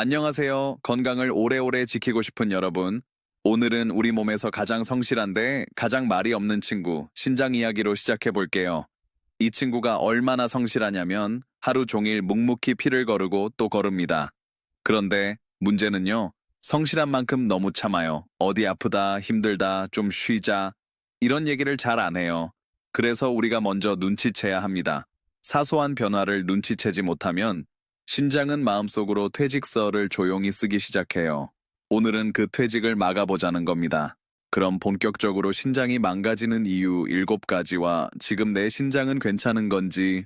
안녕하세요. 건강을 오래오래 지키고 싶은 여러분. 오늘은 우리 몸에서 가장 성실한데 가장 말이 없는 친구, 신장 이야기로 시작해 볼게요. 이 친구가 얼마나 성실하냐면 하루 종일 묵묵히 피를 거르고 또 거릅니다. 그런데 문제는요. 성실한 만큼 너무 참아요. 어디 아프다, 힘들다, 좀 쉬자. 이런 얘기를 잘 안 해요. 그래서 우리가 먼저 눈치채야 합니다. 사소한 변화를 눈치채지 못하면 신장은 마음속으로 퇴직서를 조용히 쓰기 시작해요. 오늘은 그 퇴직을 막아보자는 겁니다. 그럼 본격적으로 신장이 망가지는 이유 7가지와 지금 내 신장은 괜찮은 건지,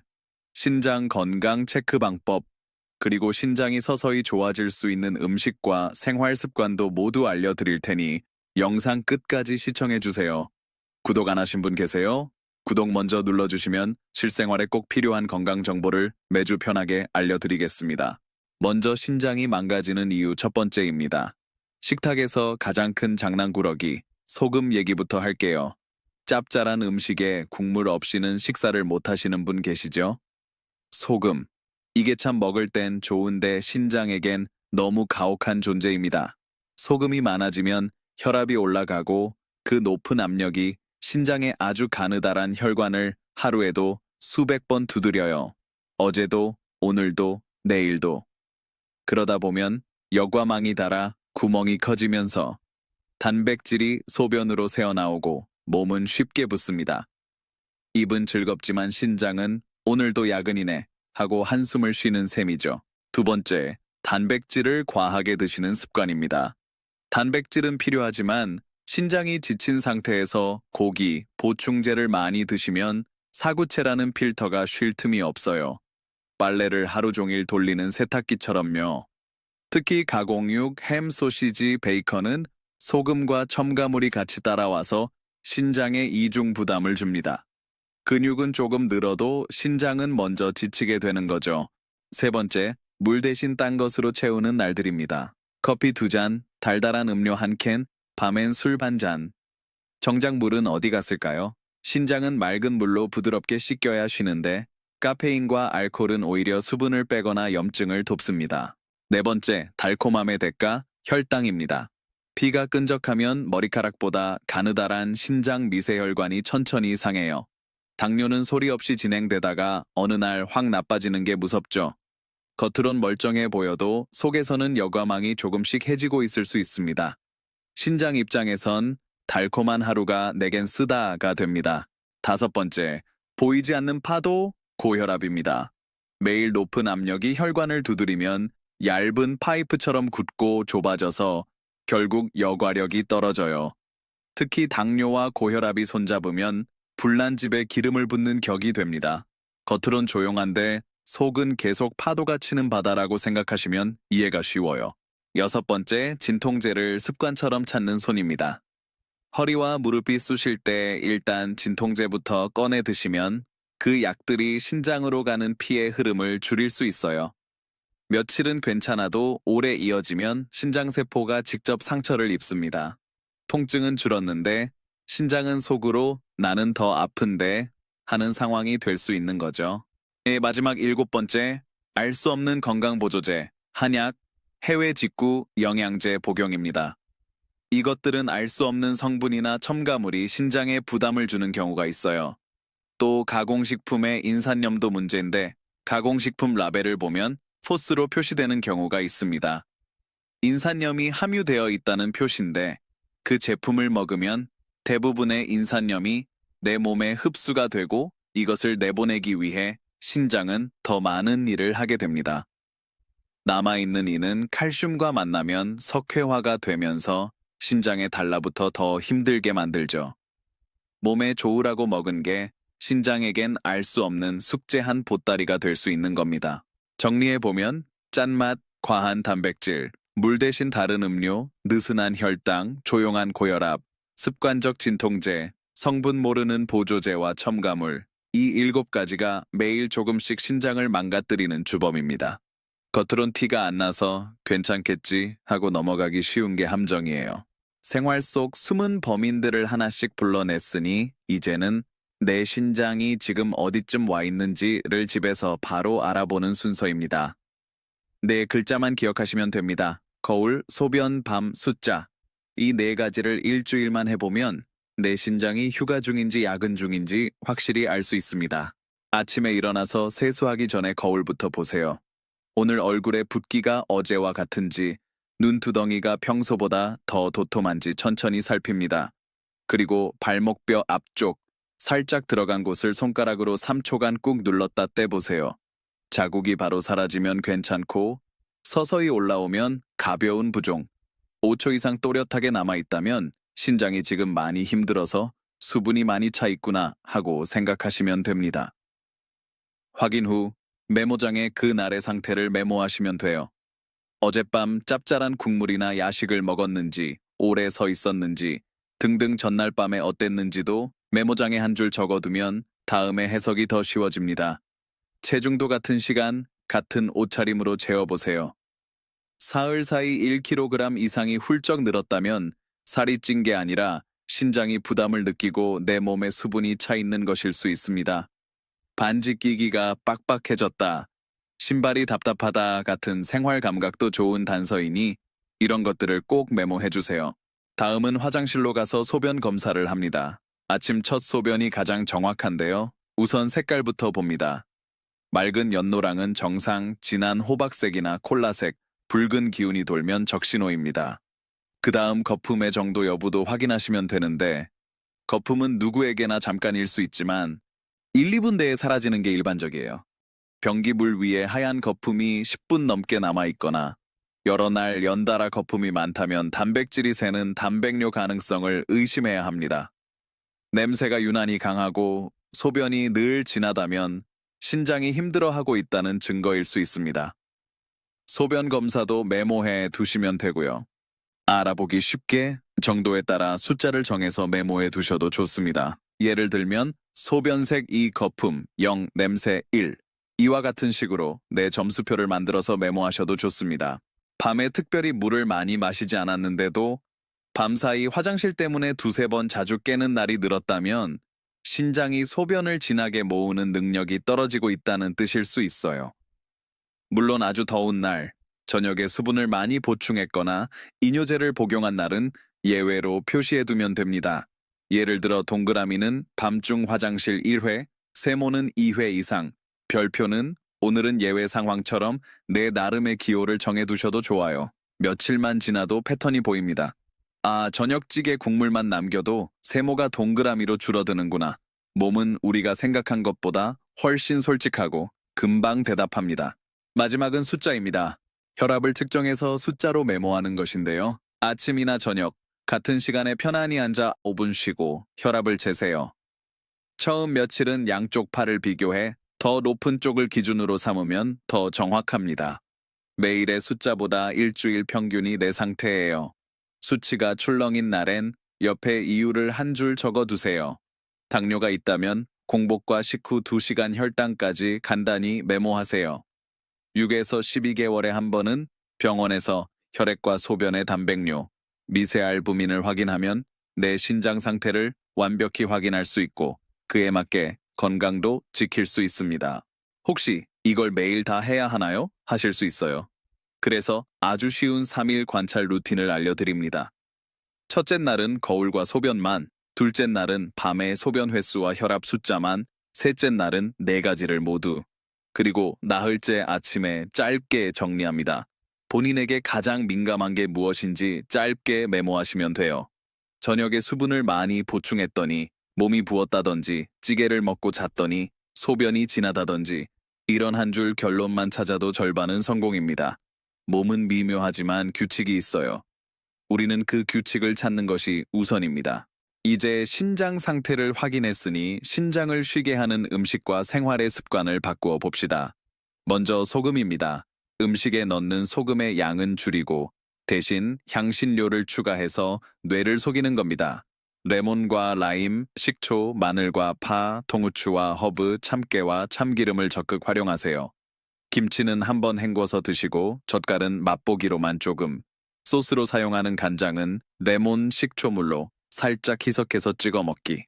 신장 건강 체크 방법, 그리고 신장이 서서히 좋아질 수 있는 음식과 생활 습관도 모두 알려드릴 테니 영상 끝까지 시청해주세요. 구독 안 하신 분 계세요? 구독 먼저 눌러주시면 실생활에 꼭 필요한 건강 정보를 매주 편하게 알려드리겠습니다. 먼저 신장이 망가지는 이유 첫 번째입니다. 식탁에서 가장 큰 장난꾸러기, 소금 얘기부터 할게요. 짭짤한 음식에 국물 없이는 식사를 못 하시는 분 계시죠? 소금. 이게 참 먹을 땐 좋은데 신장에겐 너무 가혹한 존재입니다. 소금이 많아지면 혈압이 올라가고 그 높은 압력이 신장의 아주 가느다란 혈관을 하루에도 수백 번 두드려요. 어제도, 오늘도, 내일도. 그러다 보면 여과망이 닳아 구멍이 커지면서 단백질이 소변으로 새어나오고 몸은 쉽게 붓습니다. 입은 즐겁지만 신장은 오늘도 야근이네 하고 한숨을 쉬는 셈이죠. 두 번째, 단백질을 과하게 드시는 습관입니다. 단백질은 필요하지만 신장이 지친 상태에서 고기, 보충제를 많이 드시면 사구체라는 필터가 쉴 틈이 없어요. 빨래를 하루 종일 돌리는 세탁기처럼요. 특히 가공육, 햄, 소시지, 베이컨은 소금과 첨가물이 같이 따라와서 신장에 이중 부담을 줍니다. 근육은 조금 늘어도 신장은 먼저 지치게 되는 거죠. 세 번째, 물 대신 딴 것으로 채우는 날들입니다. 커피 두 잔, 달달한 음료 한 캔, 밤엔 술 반 잔. 정작 물은 어디 갔을까요? 신장은 맑은 물로 부드럽게 씻겨야 쉬는데 카페인과 알코올은 오히려 수분을 빼거나 염증을 돕습니다. 네 번째, 달콤함의 대가, 혈당입니다. 피가 끈적하면 머리카락보다 가느다란 신장 미세혈관이 천천히 상해요. 당뇨는 소리 없이 진행되다가 어느 날 확 나빠지는 게 무섭죠. 겉으론 멀쩡해 보여도 속에서는 여과망이 조금씩 해지고 있을 수 있습니다. 신장 입장에선 달콤한 하루가 내겐 쓰다가 됩니다. 다섯 번째, 보이지 않는 파도, 고혈압입니다. 매일 높은 압력이 혈관을 두드리면 얇은 파이프처럼 굳고 좁아져서 결국 여과력이 떨어져요. 특히 당뇨와 고혈압이 손잡으면 불난 집에 기름을 붓는 격이 됩니다. 겉으론 조용한데 속은 계속 파도가 치는 바다라고 생각하시면 이해가 쉬워요. 여섯 번째, 진통제를 습관처럼 찾는 손입니다. 허리와 무릎이 쑤실 때 일단 진통제부터 꺼내 드시면 그 약들이 신장으로 가는 피의 흐름을 줄일 수 있어요. 며칠은 괜찮아도 오래 이어지면 신장세포가 직접 상처를 입습니다. 통증은 줄었는데 신장은 속으로 나는 더 아픈데 하는 상황이 될 수 있는 거죠. 네, 마지막 일곱 번째, 알 수 없는 건강보조제, 한약, 해외 직구 영양제 복용입니다. 이것들은 알 수 없는 성분이나 첨가물이 신장에 부담을 주는 경우가 있어요. 또 가공식품의 인산염도 문제인데 가공식품 라벨을 보면 포스로 표시되는 경우가 있습니다. 인산염이 함유되어 있다는 표시인데 그 제품을 먹으면 대부분의 인산염이 내 몸에 흡수가 되고 이것을 내보내기 위해 신장은 더 많은 일을 하게 됩니다. 남아있는 이는 칼슘과 만나면 석회화가 되면서 신장에 달라붙어 더 힘들게 만들죠. 몸에 좋으라고 먹은 게 신장에겐 알 수 없는 숙제한 보따리가 될 수 있는 겁니다. 정리해보면 짠맛, 과한 단백질, 물 대신 다른 음료, 느슨한 혈당, 조용한 고혈압, 습관적 진통제, 성분 모르는 보조제와 첨가물, 이 일곱 가지가 매일 조금씩 신장을 망가뜨리는 주범입니다. 겉으론 티가 안 나서 괜찮겠지 하고 넘어가기 쉬운 게 함정이에요. 생활 속 숨은 범인들을 하나씩 불러냈으니 이제는 내 신장이 지금 어디쯤 와 있는지를 집에서 바로 알아보는 순서입니다. 네 글자만 기억하시면 됩니다. 거울, 소변, 밤, 숫자. 이 네 가지를 일주일만 해보면 내 신장이 휴가 중인지 야근 중인지 확실히 알 수 있습니다. 아침에 일어나서 세수하기 전에 거울부터 보세요. 오늘 얼굴에 붓기가 어제와 같은지, 눈두덩이가 평소보다 더 도톰한지 천천히 살핍니다. 그리고 발목뼈 앞쪽, 살짝 들어간 곳을 손가락으로 3초간 꾹 눌렀다 떼보세요. 자국이 바로 사라지면 괜찮고, 서서히 올라오면 가벼운 부종, 5초 이상 또렷하게 남아있다면 신장이 지금 많이 힘들어서 수분이 많이 차 있구나 하고 생각하시면 됩니다. 확인 후 메모장에 그 날의 상태를 메모하시면 돼요. 어젯밤 짭짤한 국물이나 야식을 먹었는지, 오래 서 있었는지, 등등 전날 밤에 어땠는지도 메모장에 한 줄 적어두면 다음에 해석이 더 쉬워집니다. 체중도 같은 시간, 같은 옷차림으로 재어보세요. 사흘 사이 1kg 이상이 훌쩍 늘었다면 살이 찐 게 아니라 신장이 부담을 느끼고 내 몸에 수분이 차 있는 것일 수 있습니다. 반지 끼기가 빡빡해졌다. 신발이 답답하다 같은 생활 감각도 좋은 단서이니 이런 것들을 꼭 메모해 주세요. 다음은 화장실로 가서 소변 검사를 합니다. 아침 첫 소변이 가장 정확한데요. 우선 색깔부터 봅니다. 맑은 연노랑은 정상, 진한 호박색이나 콜라색, 붉은 기운이 돌면 적신호입니다. 그 다음 거품의 정도 여부도 확인하시면 되는데, 거품은 누구에게나 잠깐일 수 있지만, 1, 2분 내에 사라지는 게 일반적이에요. 변기물 위에 하얀 거품이 10분 넘게 남아있거나, 여러 날 연달아 거품이 많다면 단백질이 새는 단백뇨 가능성을 의심해야 합니다. 냄새가 유난히 강하고 소변이 늘 진하다면 신장이 힘들어하고 있다는 증거일 수 있습니다. 소변 검사도 메모해 두시면 되고요. 알아보기 쉽게 정도에 따라 숫자를 정해서 메모해 두셔도 좋습니다. 예를 들면 소변색 2 거품 0 냄새 1 이와 같은 식으로 내 점수표를 만들어서 메모하셔도 좋습니다. 밤에 특별히 물을 많이 마시지 않았는데도 밤사이 화장실 때문에 두세 번 자주 깨는 날이 늘었다면 신장이 소변을 진하게 모으는 능력이 떨어지고 있다는 뜻일 수 있어요. 물론 아주 더운 날, 저녁에 수분을 많이 보충했거나 이뇨제를 복용한 날은 예외로 표시해두면 됩니다. 예를 들어 동그라미는 밤중 화장실 1회, 세모는 2회 이상, 별표는 오늘은 예외 상황처럼 내 나름의 기호를 정해두셔도 좋아요. 며칠만 지나도 패턴이 보입니다. 아, 저녁찌개 국물만 남겨도 세모가 동그라미로 줄어드는구나. 몸은 우리가 생각한 것보다 훨씬 솔직하고 금방 대답합니다. 마지막은 숫자입니다. 혈압을 측정해서 숫자로 메모하는 것인데요. 아침이나 저녁, 같은 시간에 편안히 앉아 5분 쉬고 혈압을 재세요. 처음 며칠은 양쪽 팔을 비교해 더 높은 쪽을 기준으로 삼으면 더 정확합니다. 매일의 숫자보다 일주일 평균이 내 상태예요. 수치가 출렁인 날엔 옆에 이유를 한 줄 적어 두세요. 당뇨가 있다면 공복과 식후 2시간 혈당까지 간단히 메모하세요. 6에서 12개월에 한 번은 병원에서 혈액과 소변의 단백뇨, 미세 알부민을 확인하면 내 신장 상태를 완벽히 확인할 수 있고 그에 맞게 건강도 지킬 수 있습니다. 혹시 이걸 매일 다 해야 하나요? 하실 수 있어요. 그래서 아주 쉬운 3일 관찰 루틴을 알려드립니다. 첫째 날은 거울과 소변만, 둘째 날은 밤의 소변 횟수와 혈압 숫자만, 셋째 날은 네 가지를 모두. 그리고 나흘째 아침에 짧게 정리합니다. 본인에게 가장 민감한 게 무엇인지 짧게 메모하시면 돼요. 저녁에 수분을 많이 보충했더니 몸이 부었다든지 찌개를 먹고 잤더니 소변이 진하다든지 이런 한 줄 결론만 찾아도 절반은 성공입니다. 몸은 미묘하지만 규칙이 있어요. 우리는 그 규칙을 찾는 것이 우선입니다. 이제 신장 상태를 확인했으니 신장을 쉬게 하는 음식과 생활의 습관을 바꾸어 봅시다. 먼저 소금입니다. 음식에 넣는 소금의 양은 줄이고 대신 향신료를 추가해서 뇌를 속이는 겁니다. 레몬과 라임, 식초, 마늘과 파, 통후추와 허브, 참깨와 참기름을 적극 활용하세요. 김치는 한번 헹궈서 드시고 젓갈은 맛보기로만 조금. 소스로 사용하는 간장은 레몬, 식초물로 살짝 희석해서 찍어 먹기.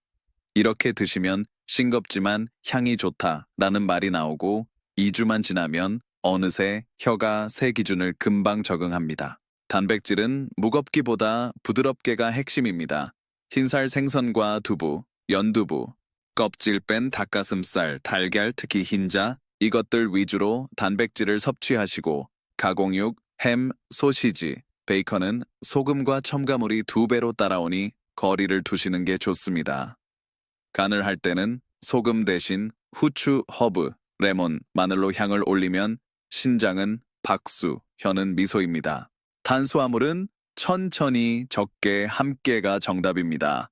이렇게 드시면 싱겁지만 향이 좋다라는 말이 나오고 2주만 지나면 어느새 혀가 새 기준을 금방 적응합니다. 단백질은 무겁기보다 부드럽게가 핵심입니다. 흰살 생선과 두부, 연두부, 껍질 뺀 닭가슴살, 달걀, 특히 흰자, 이것들 위주로 단백질을 섭취하시고 가공육, 햄, 소시지, 베이컨은 소금과 첨가물이 두 배로 따라오니 거리를 두시는 게 좋습니다. 간을 할 때는 소금 대신 후추, 허브, 레몬, 마늘로 향을 올리면 신장은 박수, 혀는 미소입니다. 탄수화물은 천천히 적게 함께가 정답입니다.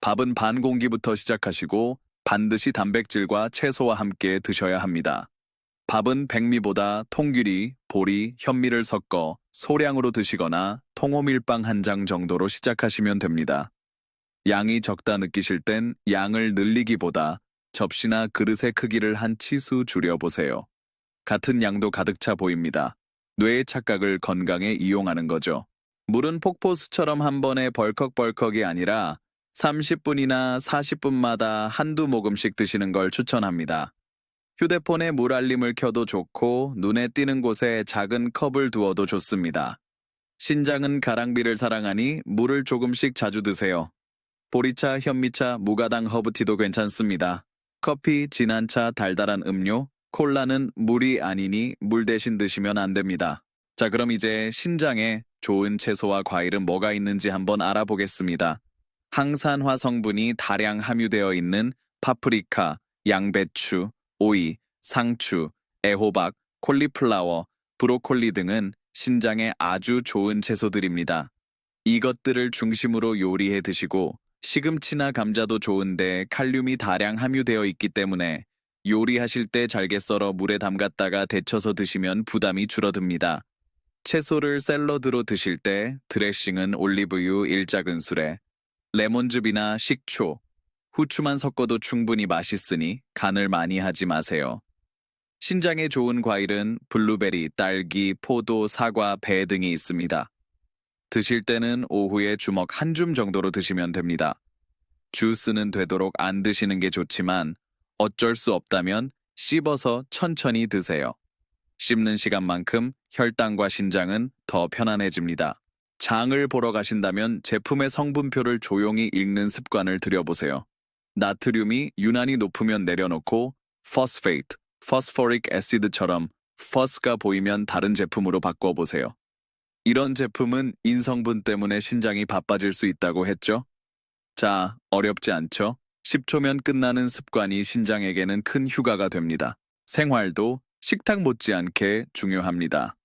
밥은 반 공기부터 시작하시고 반드시 단백질과 채소와 함께 드셔야 합니다. 밥은 백미보다 통귤이, 보리, 현미를 섞어 소량으로 드시거나 통오밀빵 한 장 정도로 시작하시면 됩니다. 양이 적다 느끼실 땐 양을 늘리기보다 접시나 그릇의 크기를 한 치수 줄여보세요. 같은 양도 가득 차 보입니다. 뇌의 착각을 건강에 이용하는 거죠. 물은 폭포수처럼 한 번에 벌컥벌컥이 아니라 30분이나 40분마다 한두 모금씩 드시는 걸 추천합니다. 휴대폰에 물 알림을 켜도 좋고 눈에 띄는 곳에 작은 컵을 두어도 좋습니다. 신장은 가랑비를 사랑하니 물을 조금씩 자주 드세요. 보리차, 현미차, 무가당 허브티도 괜찮습니다. 커피, 진한 차, 달달한 음료, 콜라는 물이 아니니 물 대신 드시면 안 됩니다. 자, 그럼 이제 신장에 좋은 채소와 과일은 뭐가 있는지 한번 알아보겠습니다. 항산화 성분이 다량 함유되어 있는 파프리카, 양배추, 오이, 상추, 애호박, 콜리플라워, 브로콜리 등은 신장에 아주 좋은 채소들입니다. 이것들을 중심으로 요리해 드시고 시금치나 감자도 좋은데 칼륨이 다량 함유되어 있기 때문에 요리하실 때 잘게 썰어 물에 담갔다가 데쳐서 드시면 부담이 줄어듭니다. 채소를 샐러드로 드실 때 드레싱은 올리브유 1작은술에 레몬즙이나 식초, 후추만 섞어도 충분히 맛있으니 간을 많이 하지 마세요. 신장에 좋은 과일은 블루베리, 딸기, 포도, 사과, 배 등이 있습니다. 드실 때는 오후에 주먹 한 줌 정도로 드시면 됩니다. 주스는 되도록 안 드시는 게 좋지만 어쩔 수 없다면 씹어서 천천히 드세요. 씹는 시간만큼 혈당과 신장은 더 편안해집니다. 장을 보러 가신다면 제품의 성분표를 조용히 읽는 습관을 들여보세요. 나트륨이 유난히 높으면 내려놓고 포스페이트, 포스포릭 애시드처럼 퍼스가 보이면 다른 제품으로 바꿔보세요. 이런 제품은 인성분 때문에 신장이 바빠질 수 있다고 했죠? 자, 어렵지 않죠? 10초면 끝나는 습관이 신장에게는 큰 휴가가 됩니다. 생활도 식탁 못지않게 중요합니다.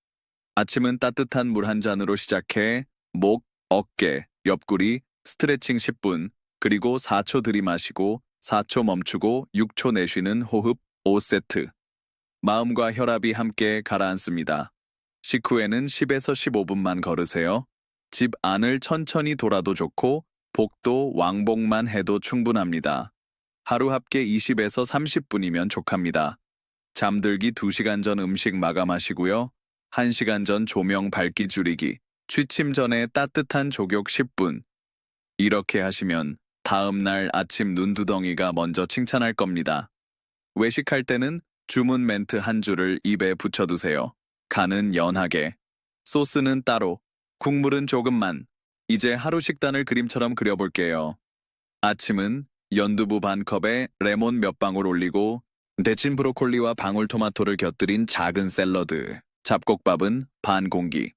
아침은 따뜻한 물 한 잔으로 시작해 목, 어깨, 옆구리, 스트레칭 10분, 그리고 4초 들이마시고 4초 멈추고 6초 내쉬는 호흡 5세트. 마음과 혈압이 함께 가라앉습니다. 식후에는 10에서 15분만 걸으세요. 집 안을 천천히 돌아도 좋고 복도 왕복만 해도 충분합니다. 하루 합계 20에서 30분이면 족합니다. 잠들기 2시간 전 음식 마감하시고요. 1시간 전 조명 밝기 줄이기, 취침 전에 따뜻한 족욕 10분. 이렇게 하시면 다음 날 아침 눈두덩이가 먼저 칭찬할 겁니다. 외식할 때는 주문 멘트 한 줄을 입에 붙여두세요. 간은 연하게, 소스는 따로, 국물은 조금만. 이제 하루 식단을 그림처럼 그려볼게요. 아침은 연두부 반 컵에 레몬 몇 방울 올리고 데친 브로콜리와 방울토마토를 곁들인 작은 샐러드. 잡곡밥은 반 공기.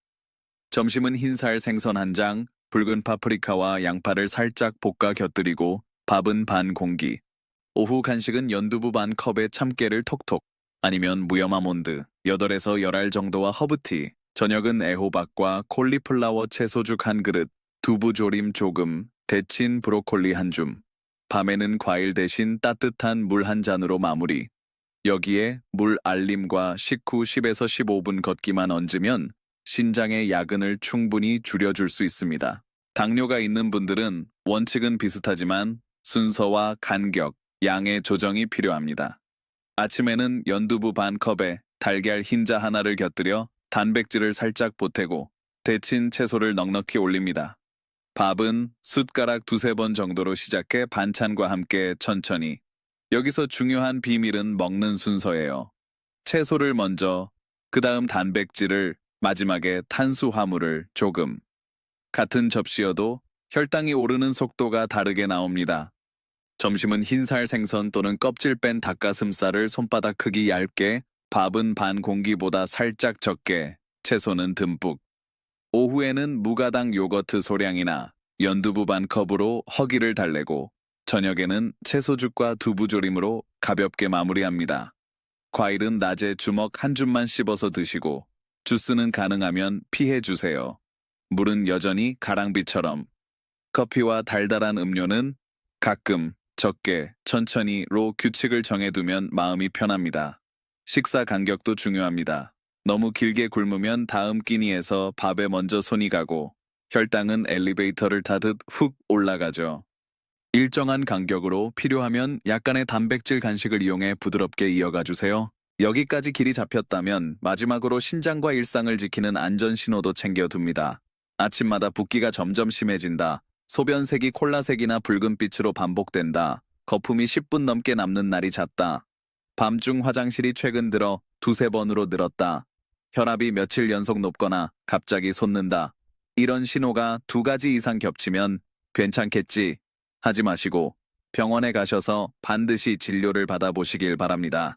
점심은 흰살 생선 한 장, 붉은 파프리카와 양파를 살짝 볶아 곁들이고 밥은 반 공기. 오후 간식은 연두부 반 컵에 참깨를 톡톡 아니면 무염 아몬드 8에서 10알 정도와 허브티. 저녁은 애호박과 콜리플라워 채소죽 한 그릇, 두부 조림 조금, 데친 브로콜리 한 줌. 밤에는 과일 대신 따뜻한 물 한 잔으로 마무리. 여기에 물 알림과 식후 10에서 15분 걷기만 얹으면 신장의 야근을 충분히 줄여줄 수 있습니다. 당뇨가 있는 분들은 원칙은 비슷하지만 순서와 간격, 양의 조정이 필요합니다. 아침에는 연두부 반 컵에 달걀 흰자 하나를 곁들여 단백질을 살짝 보태고 데친 채소를 넉넉히 올립니다. 밥은 숟가락 두세 번 정도로 시작해 반찬과 함께 천천히. 여기서 중요한 비밀은 먹는 순서예요. 채소를 먼저, 그 다음 단백질을, 마지막에 탄수화물을 조금. 같은 접시여도 혈당이 오르는 속도가 다르게 나옵니다. 점심은 흰살 생선 또는 껍질 뺀 닭가슴살을 손바닥 크기 얇게, 밥은 반 공기보다 살짝 적게, 채소는 듬뿍. 오후에는 무가당 요거트 소량이나 연두부 반 컵으로 허기를 달래고, 저녁에는 채소죽과 두부조림으로 가볍게 마무리합니다. 과일은 낮에 주먹 한 줌만 씹어서 드시고, 주스는 가능하면 피해 주세요. 물은 여전히 가랑비처럼. 커피와 달달한 음료는 가끔, 적게, 천천히로 규칙을 정해두면 마음이 편합니다. 식사 간격도 중요합니다. 너무 길게 굶으면 다음 끼니에서 밥에 먼저 손이 가고, 혈당은 엘리베이터를 타듯 훅 올라가죠. 일정한 간격으로 필요하면 약간의 단백질 간식을 이용해 부드럽게 이어가 주세요. 여기까지 길이 잡혔다면 마지막으로 신장과 일상을 지키는 안전 신호도 챙겨둡니다. 아침마다 붓기가 점점 심해진다. 소변색이 콜라색이나 붉은빛으로 반복된다. 거품이 10분 넘게 남는 날이 잦다. 밤중 화장실이 최근 들어 두세 번으로 늘었다. 혈압이 며칠 연속 높거나 갑자기 솟는다. 이런 신호가 두 가지 이상 겹치면 괜찮겠지 하지 마시고 병원에 가셔서 반드시 진료를 받아보시길 바랍니다.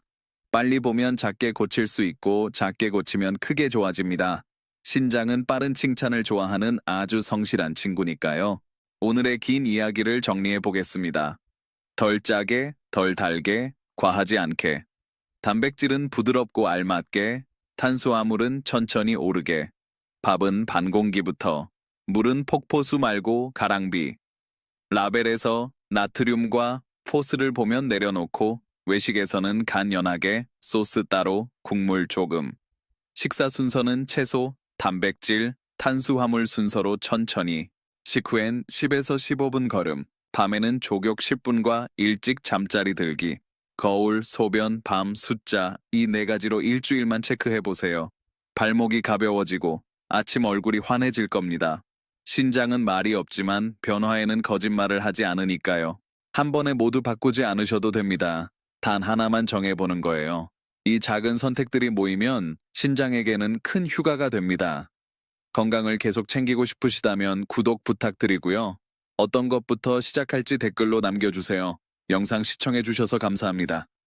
빨리 보면 작게 고칠 수 있고 작게 고치면 크게 좋아집니다. 신장은 빠른 칭찬을 좋아하는 아주 성실한 친구니까요. 오늘의 긴 이야기를 정리해 보겠습니다. 덜 짜게, 덜 달게, 과하지 않게. 단백질은 부드럽고 알맞게, 탄수화물은 천천히 오르게, 밥은 반 공기부터, 물은 폭포수 말고 가랑비. 라벨에서 나트륨과 포스를 보면 내려놓고 외식에서는 간 연하게, 소스 따로, 국물 조금. 식사 순서는 채소, 단백질, 탄수화물 순서로 천천히. 식후엔 10에서 15분 걸음, 밤에는 조격 10분과 일찍 잠자리 들기. 거울, 소변, 밤, 숫자 이 네 가지로 일주일만 체크해 보세요. 발목이 가벼워지고 아침 얼굴이 환해질 겁니다. 신장은 말이 없지만 변화에는 거짓말을 하지 않으니까요. 한 번에 모두 바꾸지 않으셔도 됩니다. 단 하나만 정해보는 거예요. 이 작은 선택들이 모이면 신장에게는 큰 휴가가 됩니다. 건강을 계속 챙기고 싶으시다면 구독 부탁드리고요. 어떤 것부터 시작할지 댓글로 남겨주세요. 영상 시청해주셔서 감사합니다.